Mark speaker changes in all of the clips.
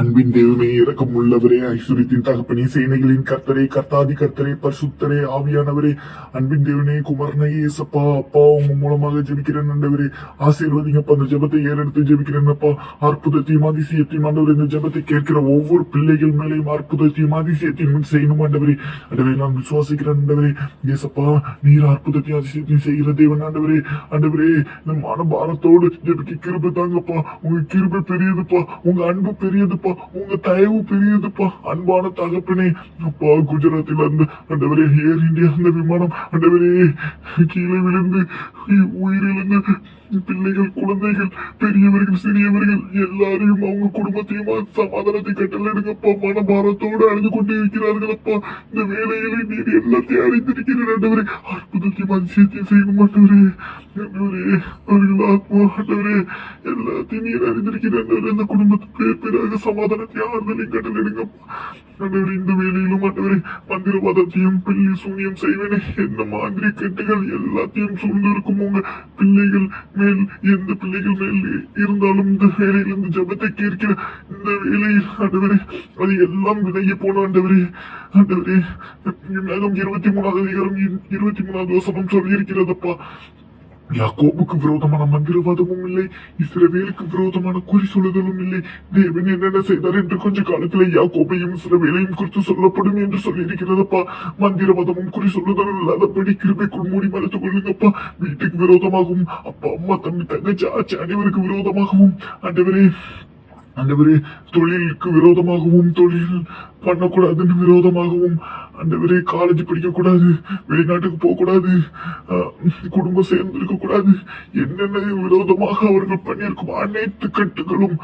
Speaker 1: அன்பின் தெய்வமே இறக்கம் உள்ளவரே ஐஸ்வர்யத்தின் தகப்பனே சேனைகளின் கர்த்தரே கர்த்தாதி கர்த்தரே பரிசுத்தரே ஆவியானவரே அன்பின் தேவனே குமரனையே ஏசப்பா அப்பா உங்க மூலமாக ஜெபிக்கிறேன் நண்டவரே ஆசீர்வதிங்கப்பா அந்த ஜபத்தை ஏறெடுத்து ஜெபிக்கிறேன் அப்பா அற்புதத்தையும் அதிசயத்தையும் ஆண்டவர் இந்த ஜபத்தை கேட்கிற ஒவ்வொரு பிள்ளைகள் மேலேயும் அற்புதத்தையும் அதிசயத்தையும் செய்யணும் ஆண்டவரே ஆண்டவரே நான் விசுவாசிக்கிறேன் ஆண்டவரே ஏசப்பா நீர் அற்புதத்தையும் அதிசயத்தையும் செய்கிற தேவன் ஆண்டவரே ஆண்டவரே இந்த மனபாரத்தோடு ஜெபிக்க கிருபை தாங்கப்பா உங்க கிருபை பெரியதுப்பா உங்க அன்பு பெரியது அப்பா உங்க தயவு பெரியதுப்பா அன்பான தகப்பனே அப்பா குஜராத்தில் அந்த அந்தவரே ஏர் இந்தியா அந்த விமானம் அந்த கீழே விழுந்து உயிரிழந்த பிள்ளைகள் குழந்தைகள் பெரியவர்கள் சிறியவர்கள் எல்லாரையும் அவங்க குடும்பத்தையும் சமாதானத்தை கட்டளிடுங்கப்பா மனபாரத்தோடு அழுது கொண்டே இருக்கிறார்கள் அப்பா இந்த வேலைகளை நீர் எல்லாத்தையும் அறிந்திருக்கிறேன் ஆண்டவரே அற்புதத்தை அதிசயத்தையும் செய்யணும் ஆண்டவரே ஆண்டவரே அவர்கள் ஆத்மா ஆண்டவரே எல்லாத்தையும் நீர் அறிந்திருக்கிறேன் இந்த குடும்பத்துக்கு பேராக சமாதானத்தை ஆறுதலையும் கட்டளிடுங்கப்பா ஆண்டவரே இந்த வேலையிலும் ஆண்டவரே மந்திரவாதத்தையும் பிள்ளை சூனியம் செய்வேனே என்ன மாதிரி கெட்டுகள் எல்லாத்தையும் சூழ்ந்திருக்கும் இருக்கும் உங்க பிள்ளைகள் மேல் எந்த பிள்ளைகள் மேல் இருந்தாலும் இந்த வேலையில் இந்த ஜபத்தை கேட்கிற இந்த வேலையில் ஆண்டவரே அது எல்லாம் விலகி போன ஆண்டவரே ஆண்டவரே இருபத்தி மூணாவது அதிகாரம் இருபத்தி மூணாவது வசனம் சொல்லியிருக்கிறதப்பா யாக்கோபுக்கு விரோதமான மந்திரவாதமும் இல்லை இஸ்ரவேலுக்கு விரோதமான குறி சொல்லுதலும் இல்லை தேவன் என்னென்ன செய்தார் என்று கொஞ்ச காலத்துல யாக்கோபையும் இஸ்ரவேலையும் குறித்து சொல்லப்படும் என்று சொல்லியிருக்கிறதப்பா மந்திரவாதமும் குறி சொல்லுதலும் இல்லாதபடி கிருபைக்குள் மூடி மறைத்துக் கொள்ளுங்கப்பா வீட்டுக்கு விரோதமாகவும் அப்பா அம்மா தம்பி தங்கச்சி ஆச்சு அனைவருக்கு விரோதமாகவும் அண்டவரே அந்தவரே தொழிலுக்கு விரோதமாகவும் தொழில் பண்ணக்கூடாதுன்னு விரோதமாகவும் ஆண்டவரே காலேஜ் படிக்கக்கூடாது வெளிநாட்டுக்கு போகக்கூடாது குடும்பம் சேர்ந்து இருக்கக்கூடாது என்னென்ன விரோதமாக அவர்கள் பண்ணியிருக்கும் அனைத்து கட்டுகளும்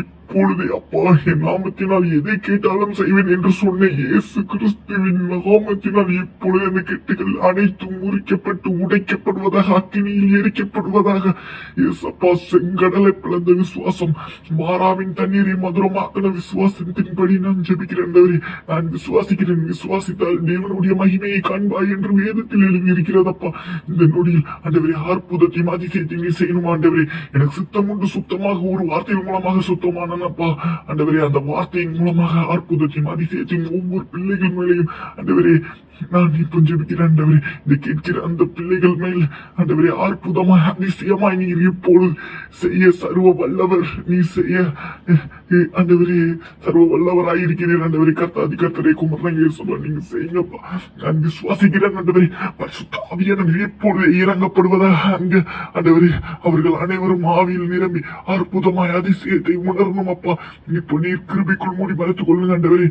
Speaker 1: இப்பொழுது அப்பா என் நாமத்தினால் எதை கேட்டாலும் செய்வேன் என்று சொன்ன இயேசு கிறிஸ்துவின் நாமத்தினால் இப்பொழுது அந்த கெட்டுகள் அனைத்தும் முறிக்கப்பட்டு உடைக்கப்படுவதாக அக்கினியில் எரிக்கப்படுவதாக இயேசப்பா செங்கடலை பிளந்த விசுவாசம் மாறாவின் தண்ணீரை மதுரமாக்கின விசுவாசத்தின்படி நான் ஜெபிக்கிறேன் ஆண்டவரே நான் விசுவாசிக்கிறேன் விசுவாசித்தால் தேவனுடைய மகிமையை காண்பாய் என்று வேதத்தில் எழுதியிருக்கிறதப்பா இந்த நொடியில் ஆண்டவரே அற்புதத்தையும் அதிசயத்தையும் நீ செய்யணும் ஆண்டவரே எனக்கு சுத்தம் உண்டு சுத்தமாக ஒரு வார்த்தை மூலமாக சுத்தமானப்பா ஆண்டவரே அந்த வார்த்தையின் மூலமாக அற்புதத்தையும் அதிசயத்தையும் ஒவ்வொரு பிள்ளைகள் மேலேயும் ஆண்டவரே நான் நீ ஜெபிக்கிறேன் ஆண்டவரே இதை கேட்கிற அந்த பிள்ளைகள் மேல் ஆண்டவரே அற்புதமாய் அதிசயமாய் நீர் இப்பொழுது செய்ய சர்வ வல்லவர் நீ செய்ய ஆண்டவரே சர்வ வல்லவராயிருக்கிறேன் இருக்கிறீர் கத்த அதிகத்தரை குமரங்க சொல்ல நீங்க செய்யுங்கப்பா நான் விசுவாசிக்கிறேன் ஆண்டவரே பசுத்தாவியானவர் இப்பொழுது இறங்கப்படுவதாக அங்க ஆண்டவரே அவர்கள் அனைவரும் ஆவியில் நிரம்பி அற்புதமாய் அதிசயத்தை உணரணும் அப்பா இப்போ நீர் கிருபிக்குள் மூடி மறைத்துக் கொள்ளுங்க ஆண்டவரே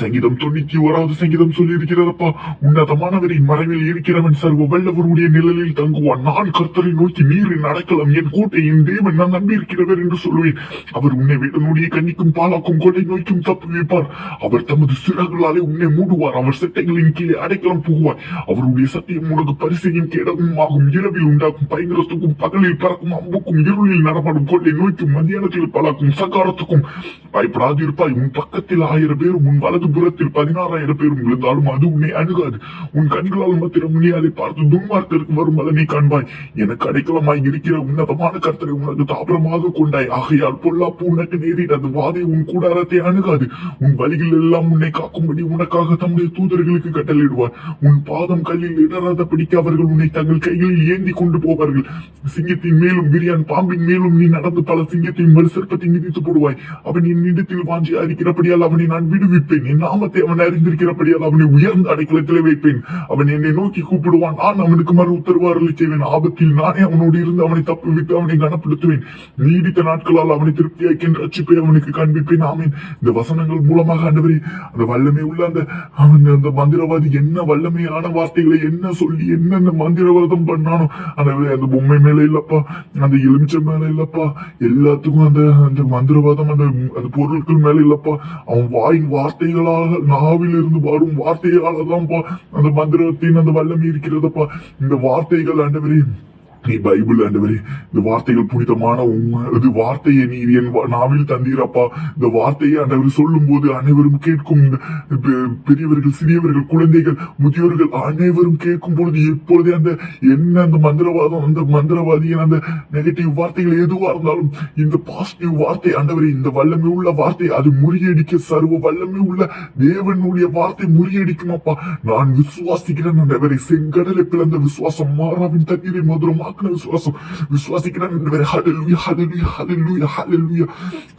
Speaker 1: சங்கீதம் தொண்ணூத்தி ஓராவது சங்கீதம் சொல்லி இருக்கிறதப்பா உன்னதமானவரின் மறைவில் இருக்கிறவன் சார் வல்லவருடைய நிழலில் தங்குவான் நான் கர்த்தரை நோக்கி நீரில் நடக்கலாம் என் கூட்டை என் தேவன் நான் நம்பியிருக்கிறவர் என்று சொல்லுவேன் அவர் உன்னை வீடனுடைய கண்ணிக்கும் பாலாக்கும் கொலை நோய்க்கும் தப்பு வைப்பார் அவர் தமது சிறகுகளாலே உன்னை மூடுவார் அவர் சட்டைகளின் கீழே அடைக்கலம் போகுவார் அவருடைய சத்தியம் உனக்கு பரிசையும் கேடமும் ஆகும் இரவில் உண்டாக்கும் பயங்கரத்துக்கும் பகலில் பறக்கும் அம்புக்கும் இருளில் நடமாடும் கொள்ளை நோய்க்கும் மத்தியானத்தில் பலாக்கும் சகாரத்துக்கும் பயப்படாதிருப்பாய் உன் பக்கத்தில் ஆயிரம் பேர் முன்பால் வலது புறத்தில் பதினாறாயிரம் பேரும் விழுந்தாலும் அது உன்னை அணுகாது உன் கண்களால் மாத்திரம் நீ அதை பார்த்து துன்மார்த்தருக்கு வரும் அதனை காண்பாய் எனக்கு அடைக்கலமாய் இருக்கிற உன்னதமான கர்த்தரை உனக்கு தாபரமாக கொண்டாய் ஆகையால் பொல்லாப்பு உனக்கு நேரிடாது வாதை உன் கூடாரத்தை அணுகாது உன் வழிகள் எல்லாம் உன்னை காக்கும்படி உனக்காக தம்முடைய தூதர்களுக்கு கட்டளிடுவார் உன் பாதம் கல்லில் இடராத பிடிக்க அவர்கள் உன்னை தங்கள் கைகளில் ஏந்தி கொண்டு போவார்கள் சிங்கத்தின் மேலும் விரியான் பாம்பின் மேலும் நீ நடந்து பல சிங்கத்தின் மறுசற்பத்தை சர்ப்பத்தை மிதித்து போடுவாய் அவன் என் இடத்தில் வாஞ்சி அறிக்கிறபடியால் அவனை நான் விடுவிப்பேன் என் நாமத்தை அவன் அறிந்திருக்கிறபடியால் அவனை உயர்ந்த அடைக்கலத்திலே வைப்பேன் அவன் என்னை நோக்கி கூப்பிடுவான் நான் அவனுக்கு மறு உத்தரவு அருள் செய்வேன் ஆபத்தில் நானே அவனோடு இருந்து அவனை தப்பிவிட்டு அவனை கனப்படுத்துவேன் நீடித்த நாட்களால் அவனை திருப்தியாக்கின்ற ரட்சிப்பை அவனுக்கு கண்பிப்பேன் ஆமேன் இந்த வசனங்கள் மூலமாக ஆண்டவரே அந்த வல்லமை உள்ள அந்த அவன் அந்த மந்திரவாதி என்ன வல்லமையான வார்த்தைகளை என்ன சொல்லி என்னென்ன மந்திரவாதம் பண்ணானோ அந்த அந்த பொம்மை மேல இல்லப்பா அந்த எலுமிச்சை மேல இல்லப்பா எல்லாத்துக்கும் அந்த அந்த மந்திரவாதம் அந்த அந்த பொருட்கள் மேல இல்லப்பா அவன் வாயின் வார்த்தைகள் வார்த்தைகளாக இருந்து வரும் வார்த்தைகளாலதான் அந்த மந்திரத்தின் அந்த வல்லமை இருக்கிறதப்பா இந்த வார்த்தைகள் அண்டவரே நீ பைபிள் ஆண்டவரே இந்த வார்த்தைகள் புனிதமான இது வார்த்தையை நீர் என் நாவில் தந்தீரப்பா இந்த வார்த்தையை ஆண்டவர் சொல்லும் போது அனைவரும் கேட்கும் பெரியவர்கள் சிறியவர்கள் குழந்தைகள் முதியோர்கள் அனைவரும் கேட்கும் பொழுது எப்பொழுதே அந்த என்ன அந்த மந்திரவாதம் அந்த மந்திரவாதியின் அந்த நெகட்டிவ் வார்த்தைகள் எதுவா இருந்தாலும் இந்த பாசிட்டிவ் வார்த்தை ஆண்டவரே இந்த வல்லமை உள்ள வார்த்தை அது முறியடிக்க சர்வ வல்லமை உள்ள தேவனுடைய வார்த்தை முறியடிக்குமாப்பா நான் விசுவாசிக்கிறேன் ஆண்டவரை செங்கடலை பிளந்த விசுவாசம் மாறாவின் தண்ணீரை மதுரமா பார்க்கல விசுவாசம் விசுவாசிக்கிறேன் ஹலலுயா ஹலலுயா ஹலலுயா ஹலலுயா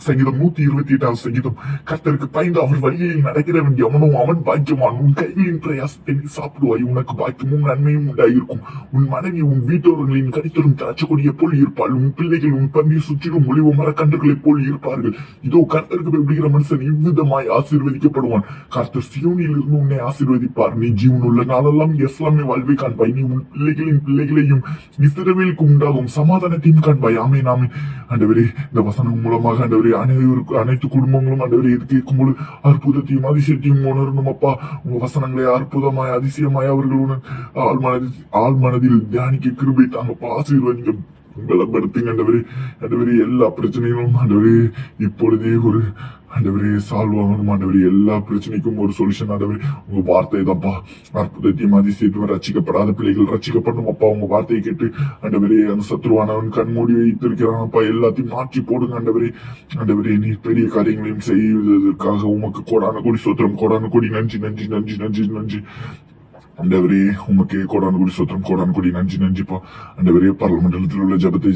Speaker 1: சங்கீதம் நூத்தி இருபத்தி எட்டாம் சங்கீதம் கர்த்தருக்கு பயந்து அவர் வழியில் நடக்கிறவன் எவனும் அவன் பாக்கியமான் உன் கைகளின் பிரயாசத்தை நீ சாப்பிடுவாய் உனக்கு பாக்கியமும் நன்மையும் உண்டாயிருக்கும் உன் மனைவி உன் வீட்டவர்களின் கடித்தரும் திராட்சக்கொடியை போல் இருப்பாள் உன் பிள்ளைகள் உன் பந்தியை சுற்றிலும் ஒளிவு மரக்கன்றுகளைப் போல் இருப்பார்கள் இதோ கர்த்தருக்கு பயப்படுகிற மனுஷன் இவ்விதமாய் ஆசீர்வதிக்கப்படுவான் கர்த்தர் சியோனில் இருந்து உன்னை ஆசீர்வதிப்பார் நீ ஜீவனுள்ள நாளெல்லாம் எஸ்லாமிய வாழ்வை காண்பாய் நீ உன் பிள்ளைகளின் பிள்ளைகளையும் இரவிலுக்கு உண்டாகும் சமாதானத்தையும் காண்பாய் ஆமை நாமே ஆண்டவரே இந்த வசனம் மூலமாக ஆண்டவரே அனைவருக்கு அனைத்து குடும்பங்களும் ஆண்டவரே இது கேட்கும்போது அற்புதத்தையும் அதிசயத்தையும் உணரணும் அப்பா உங்க வசனங்களை அற்புதமாய் அதிசயமாய் அவர்கள் உணர் ஆழ்மனதில் ஆழ்மனதில் தியானிக்க கிருபை தாங்கப்பா ஆசீர்வதிங்க பலப்படுத்துங்க ஆண்டவரே ஆண்டவரே எல்லா பிரச்சனைகளும் ஆண்டவரே இப்பொழுதே ஒரு ஆண்டவரே சால்வ் ஆகணும் ஆண்டவரே எல்லா பிரச்சனைக்கும் ஒரு சொல்யூஷன் ஆண்டவரே உங்க வார்த்தை அற்புதத்தை அற்புதத்தையும் அதிசயத்தையும் ரச்சிக்கப்படாத பிள்ளைகள் ரச்சிக்கப்படணும் அப்பா உங்க வார்த்தையை கேட்டு ஆண்டவரே அந்த சத்ருவானவன் கண்மூடி வைத்திருக்கிறானப்பா எல்லாத்தையும் மாற்றி போடுங்க ஆண்டவரே ஆண்டவரே நீ பெரிய காரியங்களையும் செய்வதற்காக உமக்கு கோடான கோடி சோத்திரம் கோடான கோடி நன்றி நன்றி நன்றி நன்றி நன்றி ஆண்டவரே உமக்கே கோடான் கூடி சொத்தம் கோடான் கூடி நஞ்சு நஞ்சுப்பா ஆண்டவரே பார்லமெண்டத்தில் உள்ள ஜபத்தை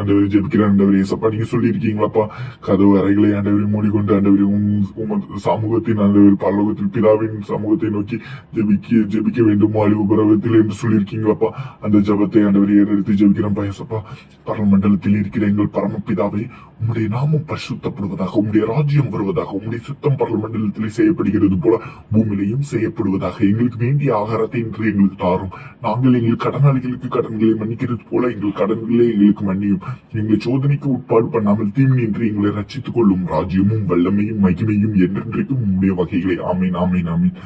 Speaker 1: ஆண்டவரே ஜபிக்கிறேன் ஆண்டவரே சப்பா நீங்க சொல்லியிருக்கீங்களாப்பா கதவு அறைகளை ஆண்டவரை மூடிக்கொண்டு ஆண்டவரே உம் சமூகத்தின் ஆண்டவர் பல்லோகத்தில் பிதாவின் சமூகத்தை நோக்கி ஜபிக்க ஜபிக்க வேண்டும் அழிவு பரவத்தில் என்று சொல்லியிருக்கீங்களாப்பா அந்த ஜபத்தை ஆண்டவரை ஏறெடுத்து ஜபிக்கிறேன் பயசப்பா பார்லமெண்டலத்தில் இருக்கிற எங்கள் பரம பிதாவை உம்முடைய நாமம் பரிசுத்தப்படுவதாக உம்முடைய ராஜ்யம் வருவதாக உம்முடைய சுத்தம் பார்லமெண்டலத்தில் செய்யப்படுகிறது போல பூமியிலையும் செய்யப்படுவதாக எங்களுக்கு வேண்டிய ஆக உபகாரத்தை இன்று எங்களுக்கு தாரும் நாங்கள் எங்கள் கடனாளிகளுக்கு கடன்களை மன்னிக்கிறது போல எங்கள் கடன்களே எங்களுக்கு மன்னியும் எங்கள் சோதனைக்கு உட்பாடு பண்ணாமல் தீமை என்று எங்களை ரச்சித்துக் கொள்ளும் ராஜ்யமும் வல்லமையும் மகிமையும் என்றென்றைக்கும் உம்முடைய வகைகளை ஆமை நாமை ஆமீன்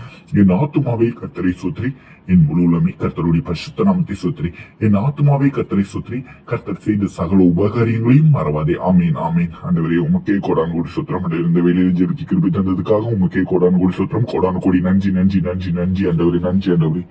Speaker 1: என் ஆத்துமாவை கத்தரை சொத்திரி என் முழு உலமை கர்த்தருடைய பரிசுத்த நாமத்தை சுத்திரி என் ஆத்மாவை கர்த்தரை சுத்திரி கர்த்தர் செய்த சகல உபகாரியங்களையும் மறவாதே ஆமீன் ஆமீன் ஆண்டவரே உமக்கே கோடான் கோடி சுத்திரம் இருந்த வேலையில் ஜெபிக்கு கிருபி தந்ததுக்காக உமக்கே கோடான் கோடி சுத்திரம் கோடான் கோடி நன்றி நன்றி நன்றி நன்றி ஆண்டவரே நன்றி ஆண்டவரே